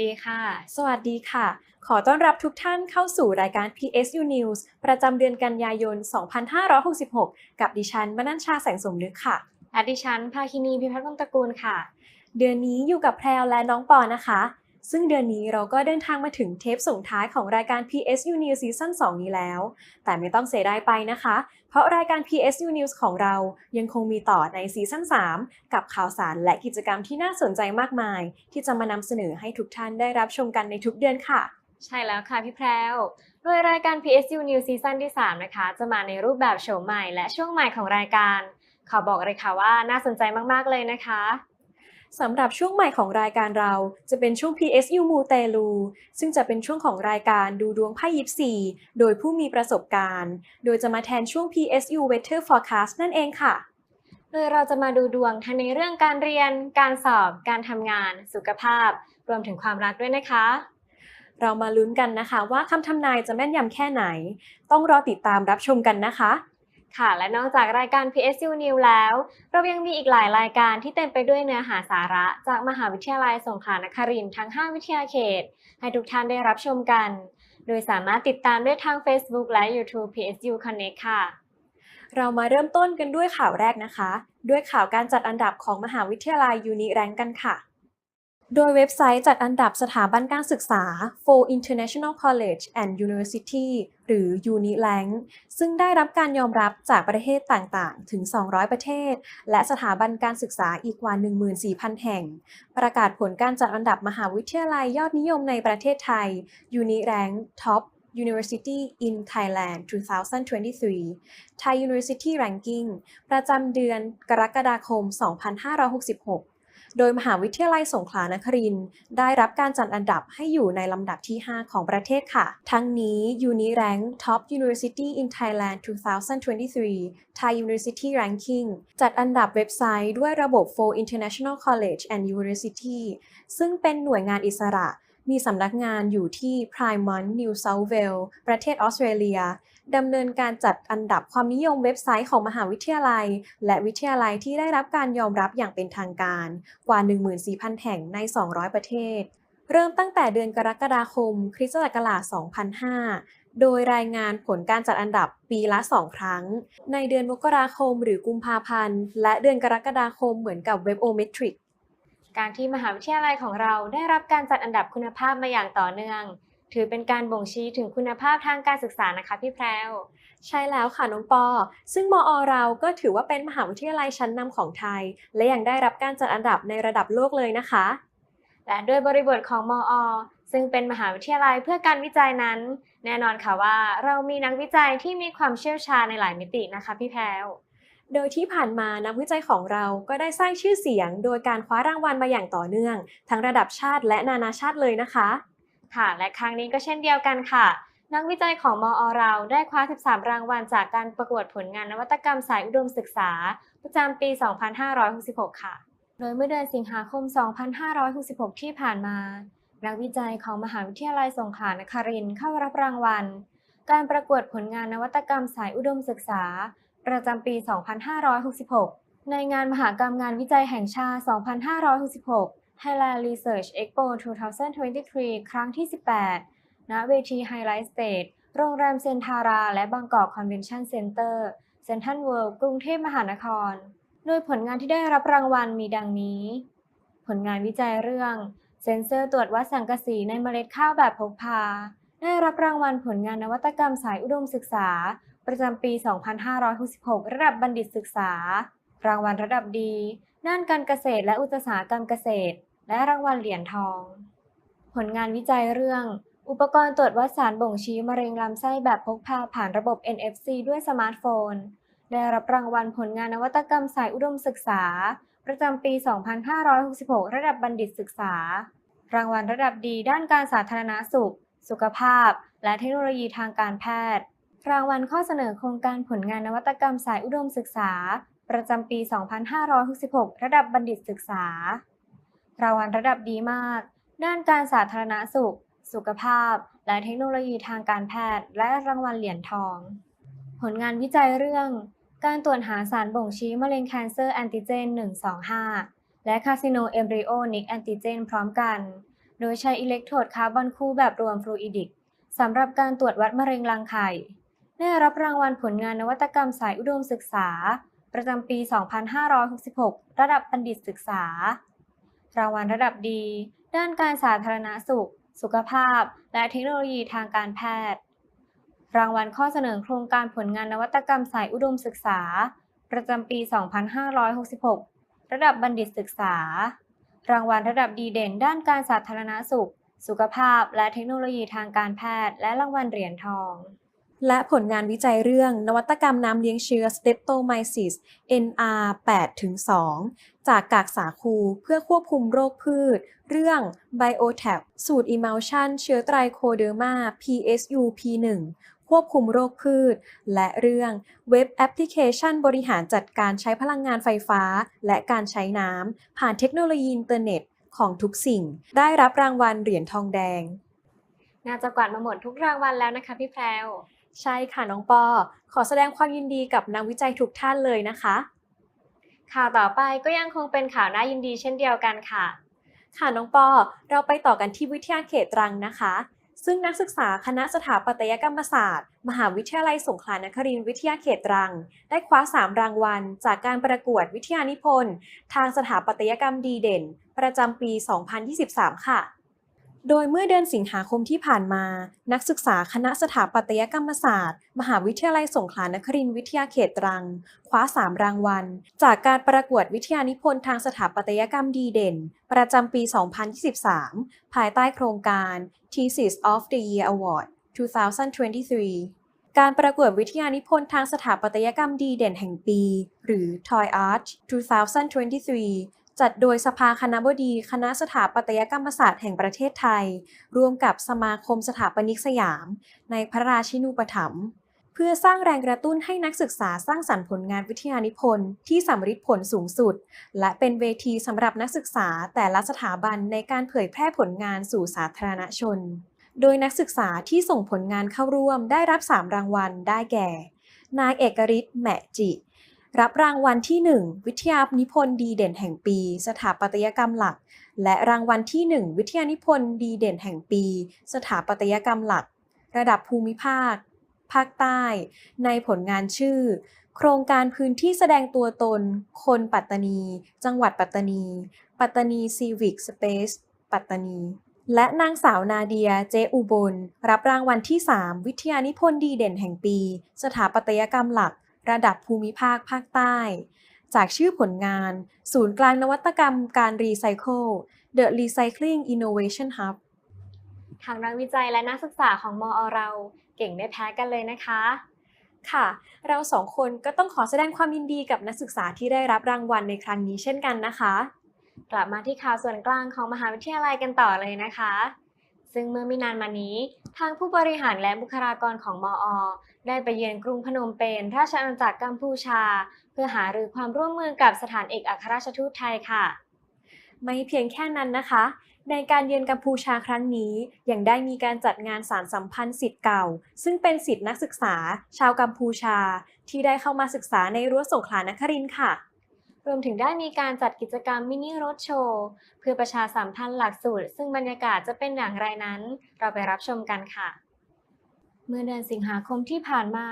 ดีค่ะ สวัสดีค่ะ ขอต้อนรับทุกท่านเข้าสู่รายการ PSU News ประจำเดือนกันยายน 2566 กับดิฉันมนัญชาแสงสมนึกค่ะ และดิฉันภาคินีพิพัฒน์วงศ์ตระกูลค่ะ เดือนนี้อยู่กับแพรวและน้องปอนะคะ ซึ่งเดือนนี้เราก็เดินทางมาถึงเทปส่งท้ายของรายการ PSU News ซีซั่น2นี้แล้ว แต่ไม่ต้องเสียดายไปนะคะ เพราะรายการ PSU News ของเรายังคงมีต่อในซีซั่น3 กับข่าวสารและกิจกรรมที่น่าสนใจมากมาย ที่จะมานำเสนอให้ทุกท่านได้รับชมกันในทุกเดือนค่ะ ใช่แล้วค่ะพี่แพรว โดยรายการ PSU News ซีซั่นที่ 3 นะคะ จะมาในรูปแบบโฉมใหม่และช่วงใหม่ของรายการ ขอบอกเลยค่ะว่าน่าสนใจมากๆเลยนะคะ สำหรับช่วงใหม่ของรายการเราจะเป็นช่วง PSU มูเตลู ซึ่งจะเป็นช่วงของรายการดูดวงไพ่ยิปซีโดยผู้มีประสบการณ์ โดยจะมาแทนช่วง PSU Weather Forecast นั่นเองค่ะ โดยเราจะมาดูดวงทั้งในเรื่องการเรียน การสอบ การทำงาน สุขภาพ รวมถึงความรักด้วยนะคะ เรามาลุ้นกันนะคะว่าคำทำนายจะแม่นยำแค่ไหน ต้องรอติดตามรับชมกันนะคะ ค่ะ และนอกจากรายการ PSU News แล้ว เรายังมีอีกหลายรายการที่เต็มไปด้วยเนื้อหาสาระจากมหาวิทยาลัยสงขลานครินทร์ทั้ง 5 วิทยาเขต ให้ทุกท่านได้รับชมกัน โดยสามารถติดตามได้ทาง Facebook และ YouTube PSU Connect ค่ะ เรามาเริ่มต้นกันด้วยข่าวแรกนะคะ ด้วยข่าวการจัดอันดับของมหาวิทยาลัยยูนิแรงกันค่ะ โดยเว็บไซต์จัดอันดับสถาบันการศึกษา for International College and University หรือ UNILANG ซึ่งได้รับการยอมรับจากประเทศต่างๆ ถึง 200 ประเทศ และสถาบันการศึกษาอีกกว่า 14,000 แห่ง ประกาศผลการจัดอันดับมหาวิทยาลัยยอดนิยมในประเทศไทย UNIRANK Top University in Thailand 2023 Thai University Ranking ประจำเดือนกรกฎาคม 2566 โดยมหาวิทยาลัยสงขลานครินได้รับการจัดอันดับให้อยู่ในลำดับที่ 5 ของประเทศค่ะ ทั้งนี้ UniRank Top University in Thailand 2023 Thai University Ranking จัดอันดับเว็บไซต์ด้วยระบบ For International College and University ซึ่งเป็นหน่วยงานอิสระมีสำนักงานอยู่ที่ Plymouth New South Wales ประเทศออสเตรเลีย ดำเนินการจัดอันดับความนิยมเว็บไซต์ของมหาวิทยาลัย และวิทยาลัยที่ได้รับการยอมรับอย่างเป็นทางการ กว่า 14,000 แห่งใน 200 ประเทศ เริ่มตั้งแต่เดือนกรกฎาคม คริสตศักราช 2005โดยรายงานผลการจัดอันดับปีละ 2 ครั้ง ในเดือนมกราคมหรือกุมภาพันธ์ และเดือนกรกฎาคมเหมือนกับเว็บโอเมตริกการที่มหาวิทยาลัยของเราได้รับการจัดอันดับคุณภาพมาอย่างต่อเนื่อง ถือเป็นการบ่งชี้ถึงคุณภาพทางการศึกษานะคะพี่แพรวใช่แล้วค่ะน้องปอ ซึ่งมอเราก็ถือว่าเป็นมหาวิทยาลัยชั้นนำของไทย และยังได้รับการจัดอันดับในระดับโลกเลยนะคะ และด้วยบริบทของมอ ซึ่งเป็นมหาวิทยาลัยเพื่อการวิจัยนั้น แน่นอนค่ะว่าเรามีนักวิจัยที่มีความเชี่ยวชาญในหลายมิตินะคะพี่แพรวโดยที่ผ่านมานักวิจัยของเราก็ได้สร้างชื่อเสียง โดยการคว้ารางวัลมาอย่างต่อเนื่อง ทั้งระดับชาติและนานาชาติเลยนะคะ ค่ะ และครั้งนี้ก็เช่นเดียวกันค่ะ นักวิจัยของมอเราได้คว้า 13 รางวัลจากการประกวดผลงานนวัตกรรมสายอุดมศึกษา ประจำปี 2566 ค่ะ โดยเมื่อเดือนสิงหาคม 2566 ที่ผ่านมา นักวิจัยของมหาวิทยาลัยสงขลานครินทร์เข้ารับรางวัล การประกวดผลงานนวัตกรรมสายอุดมศึกษา ประจำปี 2566 ในงานมหากรรมงานวิจัยแห่งชาติ 2566 Highland Research Expo 2023 ครั้งที่ 18 ณ เวที Highlight Stage โรงแรมเซนทารา และบางกอกคอนเวนชั่นเซ็นเตอร์เซ็นทรัลเวิลด์กรุงเทพมหานคร โดยผลงานที่ได้รับรางวัลมีดังนี้ ผลงานวิจัยเรื่องเซ็นเซอร์ตรวจวัดสังกะสีในเมล็ดข้าวแบบพกพา ได้รับรางวัลผลงานนวัตกรรมสายอุดมศึกษา ประจำปี 2566 ระดับบัณฑิตศึกษา รางวัลระดับดี ด้านการเกษตรและอุตสาหกรรมเกษตร และรางวัลเหรียญทอง ผลงานวิจัยเรื่อง อุปกรณ์ตรวจวัดสารบ่งชี้มะเร็งลำไส้แบบพกพาผ่านระบบ NFC ด้วยสมาร์ทโฟน ได้รับรางวัลผลงานนวัตกรรมสายอุดมศึกษา ประจำปี 2566 ระดับบัณฑิตศึกษา รางวัลระดับดีด้านการสาธารณสุข สุขภาพ และเทคโนโลยีทางการแพทย์ รางวัลข้อเสนอโครงการผลงานนวัตกรรมสายอุดมศึกษา ประจำปี 2566 ระดับบัณฑิตศึกษา รางวัลระดับดีมาก ด้านการสาธารณสุข สุขภาพ และเทคโนโลยีทางการแพทย์ และรางวัลเหรียญทอง ผลงานวิจัยเรื่อง การตรวจหาสารบ่งชี้มะเร็งแคนเซอร์แอนติเจน 125 และคาซิโนเอมบริโอนิกแอนติเจนพร้อมกัน โดยใช้อิเล็กโทรดคาร์บอนคู่แบบรวมฟลูอิดิกสำหรับการตรวจวัดมะเร็งรังไข่ ได้รับรางวัลผลงานนวัตกรรมสายอุดมศึกษา ประจำปี 2566 ระดับบัณฑิตศึกษา รางวัลระดับดี ด้านการสาธารณสุข สุขภาพ และเทคโนโลยีทางการแพทย์ รางวัลข้อเสนอโครงการผลงานนวัตกรรมสายอุดมศึกษา ประจำปี 2566 ระดับบัณฑิตศึกษา รางวัลระดับดีเด่น ด้านการสาธารณสุข สุขภาพ และเทคโนโลยีทางการแพทย์ และรางวัลเหรียญทอง และผลงานวิจัยเรื่องนวัตกรรมน้ำเลี้ยงเชื้อ Streptomyces NR 8-2 จากกากสาคูเพื่อควบคุมโรคพืช เรื่อง BioTab สูตร Emulsion เชื้อไตรโคเดอร์มา PSU P1 ควบคุมโรคพืช และเรื่องเว็บแอปพลิเคชันบริหารจัดการใช้พลังงานไฟฟ้า และการใช้น้ำผ่านเทคโนโลยีอินเทอร์เน็ตของทุกสิ่ง ได้รับรางวัลเหรียญทองแดง น่าจะกวาดมาหมดทุกรางวัลแล้วนะคะพี่แพรว ใช่ค่ะน้องปอ ขอแสดงความยินดีกับนักวิจัยทุกท่านเลยนะคะ ข่าวต่อไปก็ยังคงเป็นข่าวน่ายินดีเช่นเดียวกันค่ะ ค่ะน้องปอ เราไปต่อกันที่วิทยาเขตตรังนะคะ ซึ่งนักศึกษาคณะสถาปัตยกรรมศาสตร์ มหาวิทยาลัยสงขลานครินทร์วิทยาเขตตรัง ได้คว้า 3 รางวัล จากการประกวดวิทยานิพนธ์ ทางสถาปัตยกรรมดีเด่น ประจำปี 2023 ค่ะ โดยเมื่อเดือนสิงหาคมที่ผ่านมา นักศึกษาคณะสถาปัตยกรรมศาสตร์ มหาวิทยาลัยสงขลานครินทร์วิทยาเขตตรัง คว้า 3 รางวัล จากการประกวดวิทยานิพนธ์ทางสถาปัตยกรรมดีเด่น ประจำปี 2023 ภายใต้โครงการ Thesis of the Year Award 2023การประกวดวิทยานิพนธ์ทางสถาปัตยกรรมดีเด่นแห่งปี หรือ Toy Art 2023 จัดโดยสภาคณะบดีคณะสถาปัตยกรรมศาสตร์แห่งประเทศไทย ร่วมกับสมาคมสถาปนิกสยาม ในพระราชินูปถัมภ์เพื่อสร้างแรงกระตุ้นให้นักศึกษาสร้างสรรค์ผลงานวิทยานิพนธ์ที่สำฤทธิ์ผลสูงสุด และเป็นเวทีสำหรับนักศึกษาแต่ละสถาบันในการเผยแพร่ผลงานสู่สาธารณชน โดยนักศึกษาที่ส่งผลงานเข้าร่วมได้รับ 3 รางวัลได้แก่ นายเอกฤทธิ์แหมจิ รับรางวัลที่ 1 วิทยานิพนธ์ดีเด่นแห่งปี สถาปัตยกรรมหลัก และรางวัลที่ 1 วิทยานิพนธ์ดีเด่นแห่งปี สถาปัตยกรรมหลัก ระดับภูมิภาค ภาคใต้ ในผลงานชื่อ โครงการพื้นที่แสดงตัวตน คนปัตตานี จังหวัดปัตตานี ปัตตานีซีวิกสเปซปัตตานีและนางสาวนาเดีย เจอุบล รับรางวัลที่ 3 วิทยานิพนธ์ดีเด่นแห่งปี สถาปัตยกรรมหลัก ระดับภูมิภาคภาคใต้ จากชื่อผลงาน ศูนย์กลางนวัตกรรมการรีไซเคิล The Recycling Innovation Hub ทางนักวิจัยและนักศึกษาของมอเราเก่งไม่แพ้กันเลยนะคะ ค่ะ เราสองคนก็ต้องขอแสดงความยินดีกับนักศึกษาที่ได้รับรางวัลในครั้งนี้เช่นกันนะคะ กลับมาที่ข่าวส่วนกลางของมหาวิทยาลัยกันต่อเลยนะคะ ซึ่งเมื่อไม่นานมานี้ ทางผู้บริหารและบุคลากรของมอ ได้ไปเยือนกรุงพนมเปญราชอาณาจักรกัมพูชา เพื่อหารือความร่วมมือกับสถานเอกอัครราชทูตไทยค่ะ ไม่เพียงแค่นั้นนะคะ ในการเยือนกัมพูชาครั้งนี้ยังได้มีการจัดงานสารสัมพันธ์สิทธิ์เก่า ซึ่งเป็นสิทธินักศึกษา ชาวกัมพูชา ที่ได้เข้ามาศึกษาในรั้วสงขลานครินทร์ค่ะ รวมถึงได้มีการจัดกิจกรรมมินิรถโชว์เพื่อประชาสัมพันธ์หลักสูตร ซึ่งบรรยากาศจะเป็นอย่างไรนั้น เราไปรับชมกันค่ะ เมื่อเดือนสิงหาคมที่ผ่านมา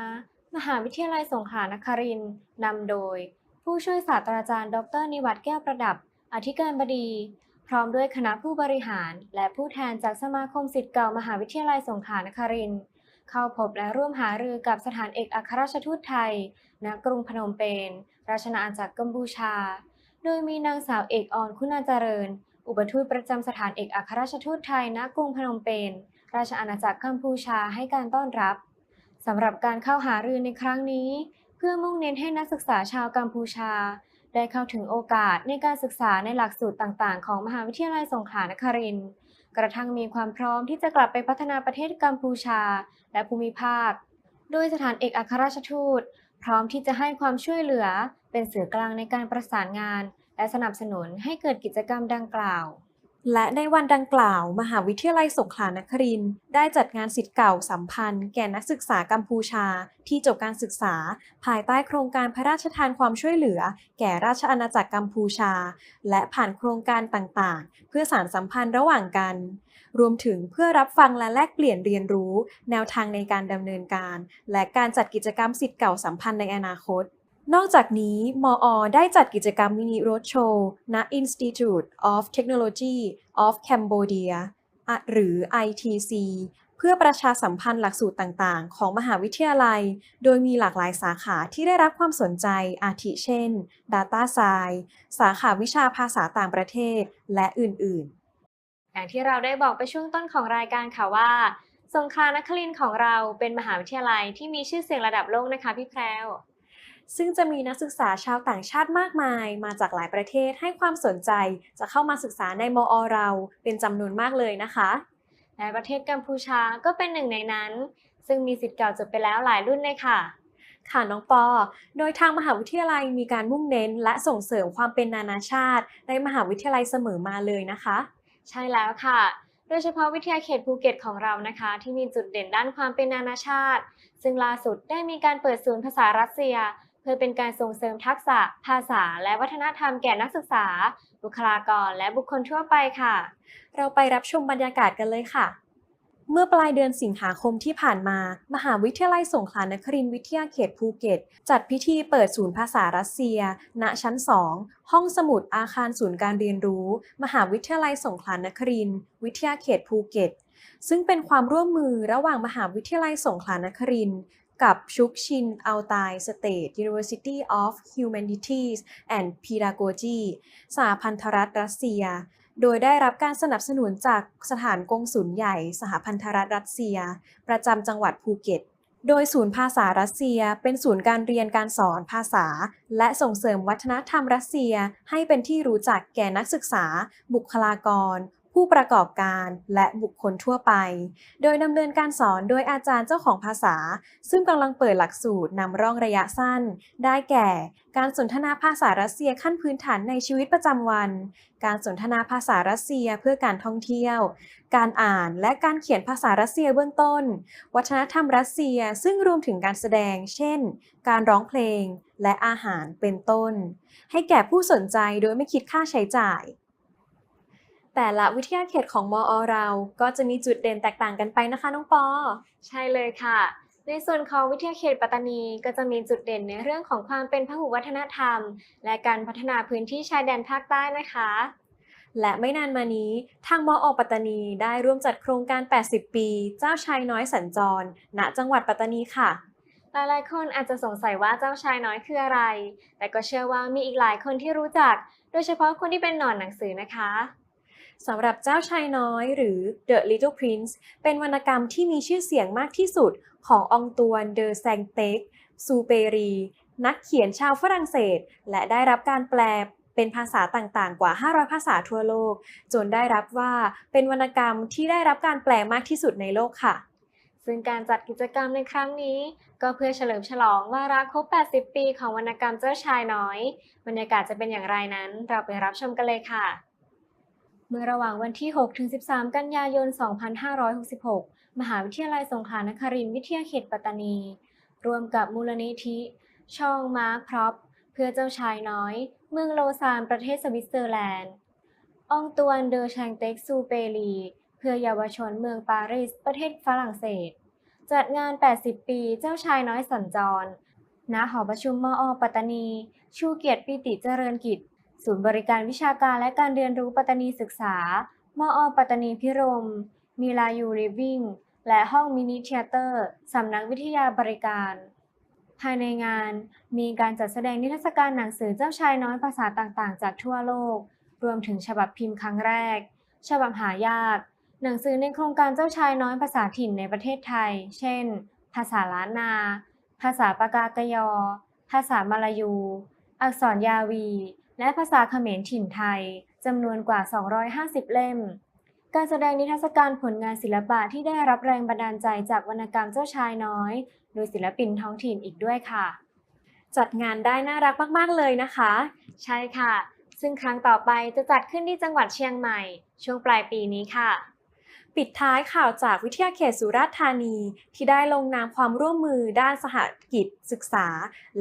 มหาวิทยาลัยสงขลานครินทร์นำโดย ผู้ช่วยศาสตราจารย์ ดร นิวัฒน์แก้วประดับ อธิการบดี พร้อมด้วยคณะผู้บริหาร และผู้แทนจากสมาคมศิษย์เก่ามหาวิทยาลัยสงขลานครินทร์ เข้าพบและร่วมหารือกับสถานเอกอัครราชทูตไทย ณ กรุงพนมเปญ ราชนาอาณาจักรกัมพูชา โดยมีนางสาวเอกออนคุณาเจริญ อุปทูตประจำสถานเอกอัครราชทูตไทย ณ กรุงพนมเปญ ราชอาณาจักรกัมพูชาให้การต้อนรับ สำหรับการเข้าหารือในครั้งนี้ เพื่อมุ่งเน้นให้นักศึกษาชาวกัมพูชา ได้เข้าถึงโอกาสในการศึกษาในหลักสูตรต่างๆ ของมหาวิทยาลัยสงขลานครินทร์ กระทั่งมีความพร้อมที่จะกลับไปพัฒนาประเทศกัมพูชา และภูมิภาค โดยสถานเอกอัครราชทูต พร้อมที่จะให้ความช่วยเหลือ เป็นสื่อกลางในการประสานงาน และสนับสนุนให้เกิดกิจกรรมดังกล่าว และในวันดังกล่าว มหาวิทยาลัยสงขลานครินทร์ได้จัดงานสิทธิ์เก่าสัมพันธ์ แก่นักศึกษากัมพูชา ที่จบการศึกษา ภายใต้โครงการพระราชทานความช่วยเหลือ แก่ราชอาณาจักรกัมพูชา และผ่านโครงการต่างๆ เพื่อสานสัมพันธ์ระหว่างกัน รวมถึงเพื่อรับฟังและแลกเปลี่ยนเรียนรู้ แนวทางในการดำเนินการ และการจัดกิจกรรมสิทธิ์เก่าสัมพันธ์ในอนาคต นอกจากนี้ มอ ได้จัดกิจกรรมมินิโรดโชว์ ณ Institute of Technology of Cambodia หรือ ITC เพื่อประชาสัมพันธ์หลักสูตรต่างๆ ของมหาวิทยาลัย โดยมีหลากหลายสาขาที่ได้รับความสนใจ อาทิเช่น Data Science สาขาวิชาภาษาต่างประเทศ และอื่นๆ อย่างที่เราได้บอกไปช่วงต้นของรายการค่ะว่า สงขลานครินทร์ของเราเป็นมหาวิทยาลัยที่มีชื่อเสียงระดับโลกนะคะพี่แพรว ซึ่งจะมีนักศึกษาชาวต่างชาติมากมาย มาจากหลายประเทศให้ความสนใจ จะเข้ามาศึกษาในมอเรา เป็นจำนวนมากเลยนะคะและประเทศกัมพูชาก็เป็นหนึ่งในนั้น ซึ่งมีสิทธิ์เก่าจบไปแล้วหลายรุ่นเลยค่ะค่ะน้องปอ โดยทางมหาวิทยาลัยมีการมุ่งเน้น และส่งเสริมความเป็นนานาชาติ ในมหาวิทยาลัยเสมอมาเลยนะคะ ใช่แล้วค่ะ โดยเฉพาะวิทยาเขตภูเก็ตของเรานะคะ ที่มีจุดเด่นด้านความเป็นนานาชาติ ซึ่งล่าสุดได้มีการเปิดศูนย์ภาษารัสเซียเพื่อเป็นการส่งเสริมทักษะ ภาษา และวัฒนธรรมแก่นักศึกษา บุคลากร และบุคคลทั่วไปค่ะ เราไปรับชมบรรยากาศกันเลยค่ะ เมื่อปลายเดือนสิงหาคมที่ผ่านมา มหาวิทยาลัยสงขลานครินทร์วิทยาเขตภูเก็ต จัดพิธีเปิดศูนย์ภาษารัสเซีย ณ ชั้น 2 ห้องสมุดอาคารศูนย์การเรียนรู้ มหาวิทยาลัยสงขลานครินทร์วิทยาเขตภูเก็ตซึ่งเป็นความร่วมมือระหว่างมหาวิทยาลัยสงขลานครินทร์ กับชุกชินอัลตายสเตท University of Humanities and Pedagogy สหพันธรัฐรัสเซีย โดยได้รับการสนับสนุนจากสถานกงสุลใหญ่ สหพันธรัฐรัสเซีย ประจำจังหวัดภูเก็ต โดยศูนย์ภาษารัสเซีย เป็นศูนย์การเรียนการสอนภาษา และส่งเสริมวัฒนธรรมรัสเซีย ให้เป็นที่รู้จักแก่นักศึกษา บุคลากร ผู้ประกอบการและบุคคลทั่วไป โดยดำเนินการสอนโดยอาจารย์เจ้าของภาษา ซึ่งกำลังเปิดหลักสูตรนำร่องระยะสั้น ได้แก่ การสนทนาภาษารัสเซียขั้นพื้นฐานในชีวิตประจำวัน การสนทนาภาษารัสเซียเพื่อการท่องเที่ยว การอ่านและการเขียนภาษารัสเซียเบื้องต้น วัฒนธรรมรัสเซียซึ่งรวมถึงการแสดง เช่น การร้องเพลงและอาหารเป็นต้น ให้แก่ผู้สนใจโดยไม่คิดค่าใช้จ่าย แต่ละวิทยาเขตของมอเรา ก็จะมีจุดเด่นแตกต่างกันไปนะคะน้องปอ ใช่เลยค่ะ ในส่วนของวิทยาเขตปัตตานีก็จะมีจุดเด่นในเรื่องของความเป็นพหุวัฒนธรรม และการพัฒนาพื้นที่ชายแดนภาคใต้นะคะและไม่นานมานี้ ทางมอปัตตานีได้ร่วมจัดโครงการ 80 ปี เจ้าชายน้อยสัญจร ณ จังหวัดปัตตานีค่ะ หลายๆคนอาจจะสงสัยว่าเจ้าชายน้อยคืออะไร แต่ก็เชื่อว่ามีอีกหลายคนที่รู้จัก โดยเฉพาะคนที่เป็นหนอนหนังสือนะคะ สำหรับเจ้าชายน้อยหรือ The Little Prince เป็นวรรณกรรมที่มีชื่อเสียงมากที่สุดขององตวนเดอแซงเต็กซูเปรี นักเขียนชาวฝรั่งเศส และได้รับการแปลเป็นภาษาต่างๆ กว่า 500 ภาษาทั่วโลก จนได้รับว่าเป็นวรรณกรรมที่ได้รับการแปลมากที่สุดในโลกค่ะ ซึ่งการจัดกิจกรรมในครั้งนี้ ก็เพื่อเฉลิมฉลองวาระครบ 80 ปีของวรรณกรรมเจ้าชายน้อย บรรยากาศจะเป็นอย่างไรนั้น เราไปรับชมกันเลยค่ะ เมื่อระหว่างวันที่ 6-13 กันยายน 2566 มหาวิทยาลัยสงขลานครินทร์วิทยาเขตปัตตานี ร่วมกับมูลนิธิ ช่องมาร์คพร็อพเพื่อเจ้าชายน้อย เมืองโลซานประเทศสวิตเซอร์แลนด์อองตวนเดอแชงเต็กซูเปรี เพื่อเยาวชนเมืองปารีส ประเทศฝรั่งเศส จัดงาน 80 ปีเจ้าชายน้อยสัญจร ณ หอประชุมมอ ปัตตานี ชูเกียรติปิติเจริญกิจ ศูนย์บริการวิชาการและการเรียนรู้ปัตตานีศึกษา มอ ปัตตานีพิรม มีลายูริฟวิ่ง และห้องมินิเทียเตอร์ สำนักวิทยาบริการ ภายในงานมีการจัดแสดงนิทรรศการหนังสือเจ้าชายน้อยภาษาต่างๆ จากทั่วโลก รวมถึงฉบับพิมพ์ครั้งแรก ฉบับหายาก หนังสือในโครงการเจ้าชายน้อยภาษาถิ่นในประเทศไทย เช่น ภาษาล้านนา ภาษาปากากยอ ภาษามาลายู อักษรยาวี และภาษาเขมรถิ่นไทยจำนวนกว่า 250 เล่ม การแสดงนิทรรศการผลงานศิลปะที่ได้รับแรงบันดาลใจจากวรรณกรรมเจ้าชายน้อย โดยศิลปินท้องถิ่นอีกด้วยค่ะ จัดงานได้น่ารักมากๆเลยนะคะ ใช่ค่ะ ซึ่งครั้งต่อไปจะจัดขึ้นที่จังหวัดเชียงใหม่ ช่วงปลายปีนี้ค่ะ ปิดท้ายข่าวจากวิทยาเขตสุราษฎร์ธานี ที่ได้ลงนามความร่วมมือด้านสหกิจศึกษา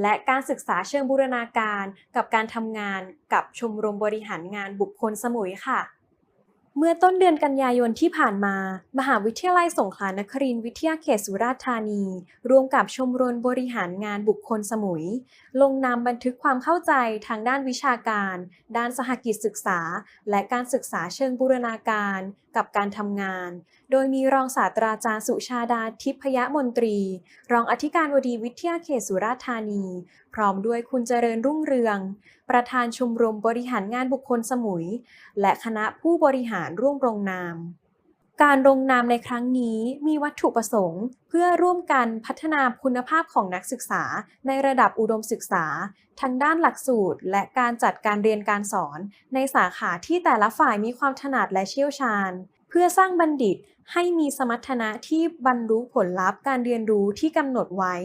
และการศึกษาเชิงบูรณาการ กับการทำงานกับชมรมบริหารงานบุคคลสมุยค่ะเมื่อต้นเดือนกันยายนที่ผ่านมา มหาวิทยาลัยสงขลานครินทร์วิทยาเขตสุราษฎร์ธานี ร่วมกับชมรมบริหารงานบุคคลสมุย ลงนามบันทึกความเข้าใจทางด้านวิชาการ ด้านสหกิจศึกษา และการศึกษาเชิงบูรณาการกับการทำงาน โดยมีรองศาสตราจารย์สุชาดาทิพยมนตรี รองอธิการบดีวิทยาเขตสุราษฎร์ธานี พร้อมด้วยคุณเจริญรุ่งเรือง ประธานชมรมบริหารงานบุคคลสมุย และคณะผู้บริหารร่วมลงนาม การลงนามในครั้งนี้มีวัตถุประสงค์ เพื่อร่วมกันพัฒนาคุณภาพของนักศึกษา ในระดับอุดมศึกษา ทั้งด้านหลักสูตร และการจัดการเรียนการสอน ในสาขาที่แต่ละฝ่ายมีความถนัดและเชี่ยวชาญ เพื่อสร้างบัณฑิตให้มีสมรรถนะที่บรรลุผลลัพธ์การเรียนรู้ที่กำหนดไว้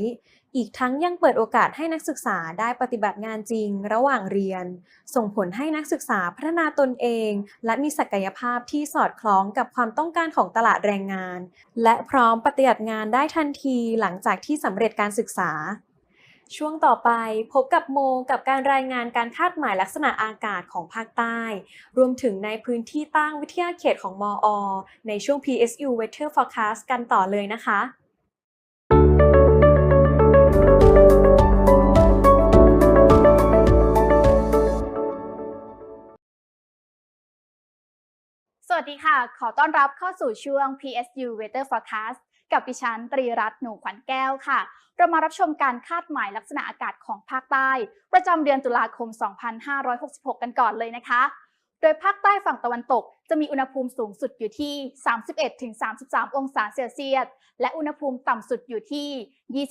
อีกทั้งยังเปิดโอกาสให้นักศึกษาได้ปฏิบัติงานจริง ระหว่างเรียน ส่งผลให้นักศึกษาพัฒนาตนเอง และมีศักยภาพที่สอดคล้องกับความต้องการของตลาดแรงงาน และพร้อมปฏิบัติงานได้ทันทีหลังจากที่สำเร็จการศึกษา ช่วงต่อไปพบกับโมกับการรายงานการคาดหมายลักษณะอากาศของภาคใต้ รวมถึงในพื้นที่ตั้งวิทยาเขตของมอ ในช่วง PSU Weather Forecast กันต่อเลยนะคะ วัสดีค่ะ ขอต้อนรับเข้าสู่ช่วง PSU Weather Forecast กับดิฉันตรีรัตน์หนูขวัญแก้วค่ะ เรามารับชมการคาดหมายลักษณะอากาศของภาคใต้ ประจำเดือนตุลาคม 2566 กันก่อนเลยนะคะ โดยภาคใต้ฝั่งตะวันตกจะมีอุณหภูมิสูงสุดอยู่ที่ 31-33 องศาเซลเซียส และอุณหภูมิต่ำสุดอยู่ที่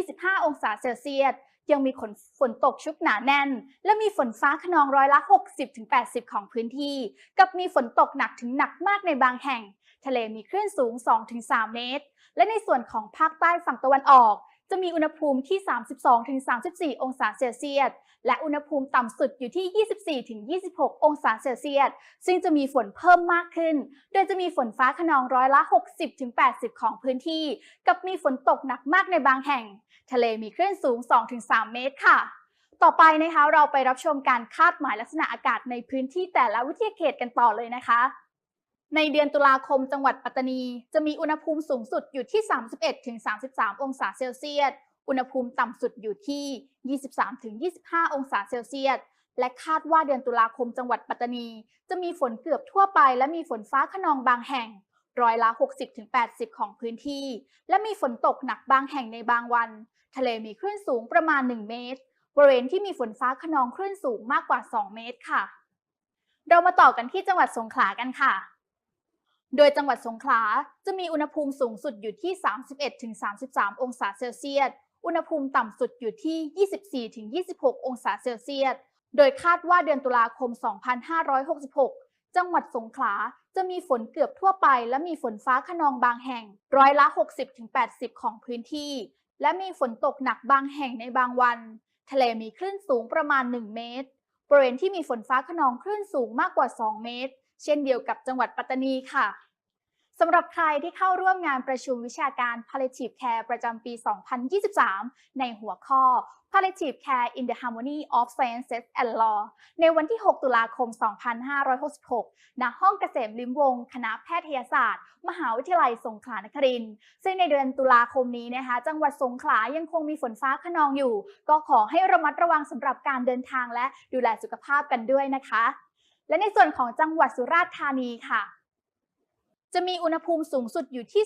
23-25 องศาเซลเซียส ยังมีฝนฝนตกชุกหนาแน่น และมีฝนฟ้าขนองร้อยละ 60-80 ของพื้นที่ กับมีฝนตกหนักถึงหนักมากในบางแห่ง ทะเลมีคลื่นสูง 2-3 เมตร และในส่วนของภาคใต้ฝั่งตะวันออก จะมีอุณหภูมิที่ 32-34 องศาเซลเซียส และอุณหภูมิต่ำสุดอยู่ที่ 24-26 องศาเซลเซียส ซึ่งจะมีฝนเพิ่มมากขึ้น โดยจะมีฝนฟ้าขนองร้อยละ 60-80 ของพื้นที่ กับมีฝนตกหนักมากในบางแห่ง ทะเลมีคลื่นสูง 2-3 เมตรค่ะ ต่อไปนะคะเราไปรับชมการคาดหมายลักษณะอากาศในพื้นที่แต่ละวิทยาเขตกันต่อเลยนะคะ ในเดือนตุลาคมจังหวัดปัตตานี จะมีอุณหภูมิสูงสุดอยู่ที่ 31-33 องศาเซลเซียส อุณหภูมิต่ำสุดอยู่ที่ 23-25 องศาเซลเซียสและคาดว่าเดือนตุลาคมจังหวัดปัตตานี จะมีฝนเกือบทั่วไปและมีฝนฟ้าขนองบางแห่ง ร้อยละ 60-80 ของพื้นที่ และมีฝนตกหนักบางแห่งในบางวัน ทะเลมีคลื่นสูงประมาณ 1 เมตร บริเวณที่มีฝนฟ้าขนองคลื่นสูงมากกว่า 2 เมตรค่ะ เรามาต่อกันที่จังหวัดสงขลากันค่ะ โดยจังหวัดสงขลาจะมีอุณหภูมิสูงสุดอยู่ที่ 31-33 องศาเซลเซียส อุณหภูมิต่ำสุดอยู่ที่ 24-26 องศาเซลเซียส โดยคาดว่าเดือนตุลาคม 2566จังหวัดสงขลาจะมีฝนเกือบทั่วไป และมีฝนฟ้าขนองบางแห่ง ร้อยละ 60-80 ของพื้นที่ และมีฝนตกหนักบางแห่งในบางวัน ทะเลมีคลื่นสูงประมาณ 1 เมตร บริเวณที่มีฝนฟ้าขนองคลื่นสูงมากกว่า 2 เมตร เช่นเดียวกับจังหวัดปัตตานีค่ะ สำหรับใครที่เข้าร่วมงานประชุมวิชาการ Palliative Care ประจำปี 2023 ในหัวข้อ Palliative Care in the Harmony of Sciences and Law ในวันที่ 6 ตุลาคม 2566 ณ ห้องเกษมลิมวงศ์คณะแพทยศาสตร์ มหาวิทยาลัยสงขลานครินทร์ ซึ่งในเดือนตุลาคมนี้นะคะ จังหวัดสงขลายังคงมีฝนฟ้าขนองอยู่ ก็ขอให้ระมัดระวังสำหรับการเดินทางและดูแลสุขภาพกันด้วยนะคะ และในส่วนของจังหวัดสุราษฎร์ธานีค่ะ จะมีอุณหภูมิสูงสุดอยู่ที่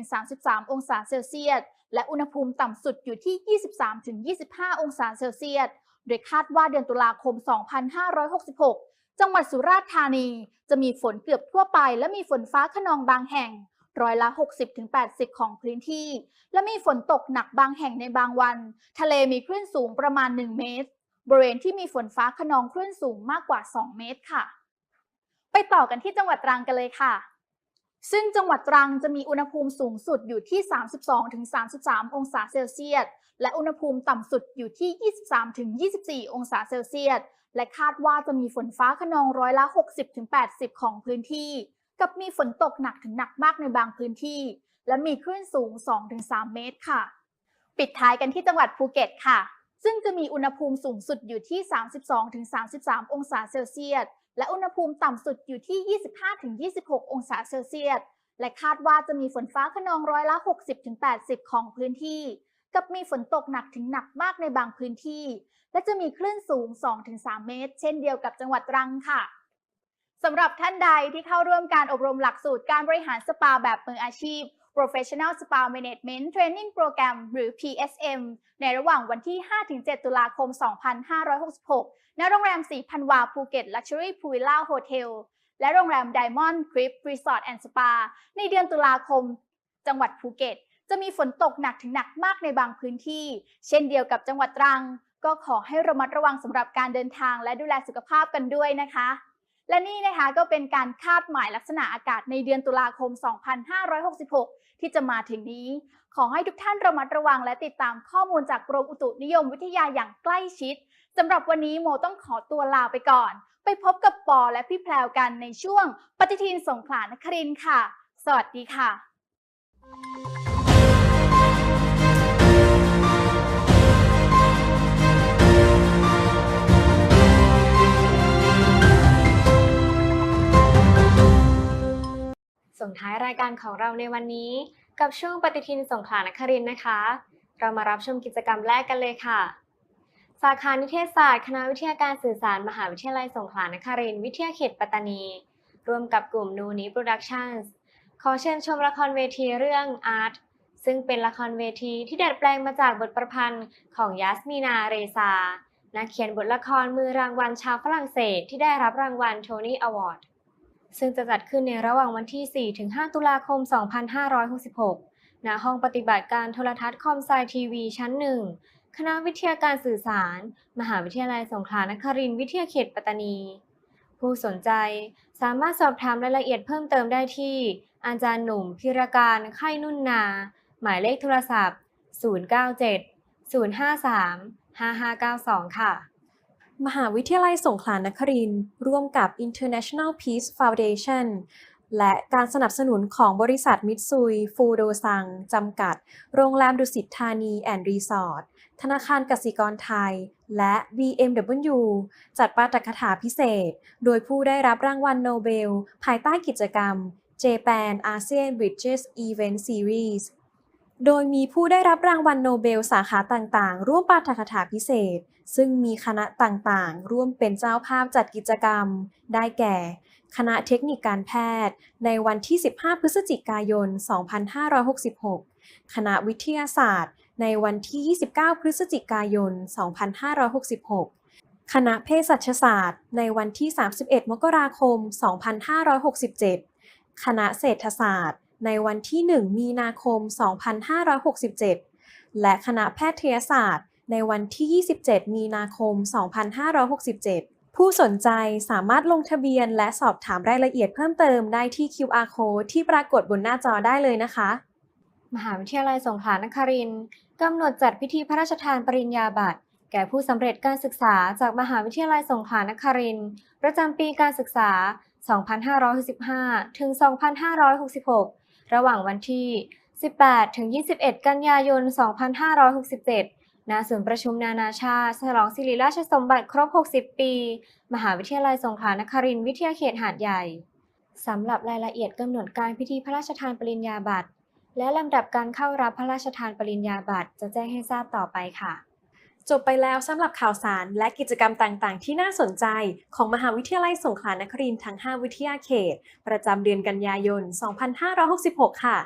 31-33 องศาเซลเซียส และอุณหภูมิต่ำสุดอยู่ที่ 23-25 องศาเซลเซียส โดยคาดว่าเดือนตุลาคม 2566 จังหวัดสุราษฎร์ธานี จะมีฝนเกือบทั่วไป และมีฝนฟ้าขนองบางแห่ง ร้อยละ 60-80 ของพื้นที่ และมีฝนตกหนักบางแห่งในบางวัน ทะเลมีคลื่นสูงประมาณ 1 เมตร บริเวณที่มีฝนฟ้าขนองคลื่นสูงมากกว่า 2 เมตรค่ะ ไปต่อกันที่จังหวัดตรังกันเลยค่ะ ซึ่งจังหวัดตรังจะมีอุณหภูมิสูงสุดอยู่ที่ 32-33 องศาเซลเซียส และอุณหภูมิต่ำสุดอยู่ที่ 23-24 องศาเซลเซียส และคาดว่าจะมีฝนฟ้าขนองร้อยละ 60-80 ของพื้นที่ กับมีฝนตกหนักถึงหนักมากในบางพื้นที่ และมีคลื่นสูง 2-3 เมตรค่ะ ปิดท้ายกันที่จังหวัดภูเก็ตค่ะ ซึ่งจะมีอุณหภูมิสูงสุดอยู่ที่ 32-33 องศาเซลเซียส และอุณหภูมิต่ำสุดอยู่ที่ 25-26 องศาเซลเซียส และคาดว่าจะมีฝนฟ้าขนองร้อยละ 60-80 ของพื้นที่ กับมีฝนตกหนักถึงหนักมากในบางพื้นที่ และจะมีคลื่นสูง 2-3 เมตร เช่นเดียวกับจังหวัดตรังค่ะสำหรับท่านใดที่เข้าร่วมการอบรมหลักสูตรการบริหารสปาแบบมืออาชีพ Professional Spa Management Training Program หรือ PSM ในระหว่างวันที่ 5-7 ตุลาคม 2566 ณ โรงแรมสีพันวาภูเก็ต Luxury Pool Villa Hotel และโรงแรม Diamond Crib Resort and Spa ในเดือนตุลาคม จังหวัดภูเก็ต จะมีฝนตกหนักถึงหนักมากในบางพื้นที่ เช่นเดียวกับจังหวัดตรัง ก็ขอให้ระมัดระวังสำหรับการเดินทางและดูแลสุขภาพกันด้วยนะคะและนี่นะคะก็เป็นการคาดหมายลักษณะอากาศในเดือนตุลาคม 2566 ที่จะมาถึงนี้ ขอให้ทุกท่านระมัดระวังและติดตามข้อมูลจากกรมอุตุนิยมวิทยาอย่างใกล้ชิดสำหรับวันนี้โมต้องขอตัวลาไปก่อน ไปพบกับปอและพี่แพรวกันในช่วงปฏิทินสงขลานครินทร์ค่ะ สวัสดีค่ะ ส่งท้ายรายการของเราในวันนี้ กับช่วงปฏิทินสงขลานครินทร์นะคะ เรามารับชมกิจกรรมแรกกันเลยค่ะ สาขานิเทศศาสตร์คณะวิทยาการสื่อสารมหาวิทยาลัยสงขลานครินทร์วิทยาเขตปัตตานี ร่วมกับกลุ่มนูนีโปรดักชั่นส์ขอเชิญชมละครเวทีเรื่อง Art ซึ่งเป็นละครเวทีที่ดัดแปลงมาจากบทประพันธ์ของยัสมีนาเรซานักเขียนบทละครมือรางวัลชาวฝรั่งเศสที่ได้รับรางวัลโทนี่อวอร์ด ซึ่งจะจัดขึ้นในระหว่างวันที่ 4-5 ตุลาคม 2566 ณ ห้องปฏิบัติการโทรทัศน์คอมไซทีวีชั้น1คณะวิทยาการสื่อสาร มหาวิทยาลัยสงขลานครินทร์วิทยาเขตปัตตานี ผู้สนใจสามารถสอบถามรายละเอียดเพิ่มเติมได้ที่ อาจารย์หนุ่มพิรการไข่นุ่นนา หมายเลขโทรศัพท์ 097 053 5592 ค่ะ มหาวิทยาลัยสงขลานครินทร์ร่วมกับ International Peace Foundation และการสนับสนุนของบริษัทมิตซุย ฟูโดซัง จำกัด โรงแรมดุสิตธานีแอนด์รีสอร์ท ธนาคารกสิกรไทย และ BMW จัดปาฐกถาพิเศษ โดยผู้ได้รับรางวัลโนเบล ภายใต้กิจกรรม Japan ASEAN Bridges Event Series โดยมีผู้ได้รับรางวัลโนเบลสาขาต่างๆ ร่วมปาฐกถาพิเศษ ซึ่งมีคณะต่างๆ ร่วมเป็นเจ้าภาพจัดกิจกรรม ได้แก่ คณะเทคนิคการแพทย์ ในวันที่ 15 พฤศจิกายน 2566 คณะวิทยาศาสตร์ ในวันที่ 29 พฤศจิกายน 2566 คณะเภสัชศาสตร์ ในวันที่ 31 มกราคม 2567 คณะเศรษฐศาสตร์ ในวันที่ 1 มีนาคม 2567 และคณะแพทยศาสตร์ ในวันที่ 27 มีนาคม 2567 ผู้สนใจสามารถลงทะเบียนและสอบถามรายละเอียดเพิ่มเติมได้ที่ QR code ที่ปรากฏบนหน้าจอได้เลยนะคะ มหาวิทยาลัยสงขลานครินทร์กำหนดจัดพิธีพระราชทานปริญญาบัตรแก่ผู้สำเร็จการศึกษาจากมหาวิทยาลัยสงขลานครินทร์ประจำปีการศึกษา 2565 ถึง 2566 ระหว่างวันที่ 18 ถึง 21 กันยายน 2567 ณ ศูนย์ประชุมนานาชาติฉลองศิริราชสมบัติครบ 60 ปี มหาวิทยาลัยสงขลานครินทร์วิทยาเขตหาดใหญ่ สำหรับรายละเอียดกำหนดการพิธีพระราชทานปริญญาบัตร และลำดับการเข้ารับพระราชทานปริญญาบัตรจะแจ้งให้ทราบต่อไปค่ะ จบไปแล้วสำหรับข่าวสารและกิจกรรมต่างๆ ที่น่าสนใจของมหาวิทยาลัยสงขลานครินทร์ทั้ง 5 วิทยาเขต ประจำเดือนกันยายน 2566 ค่ะ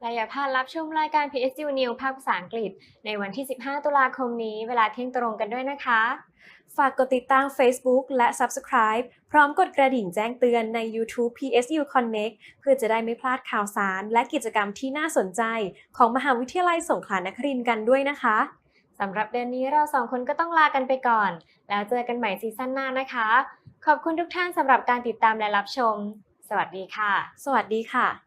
และอย่าพลาดรับชมรายการ PSU New ภาคภาษาอังกฤษ ในวันที่ 15 ตุลาคมนี้เวลาเที่ยงตรงกันด้วยนะคะ ฝากกดติดตาม Facebook และ Subscribe พร้อมกดกระดิ่งแจ้งเตือนใน YouTube PSU Connect เพื่อจะได้ไม่พลาดข่าวสารและกิจกรรมที่น่าสนใจของมหาวิทยาลัยสงขลานครินทร์กันด้วยนะคะ สำหรับเดือนนี้เราสองคนก็ต้องลากันไปก่อน แล้วเจอกันใหม่ซีซั่นหน้านะคะ ขอบคุณทุกท่านสำหรับการติดตามและรับชม สวัสดีค่ะ สวัสดีค่ะ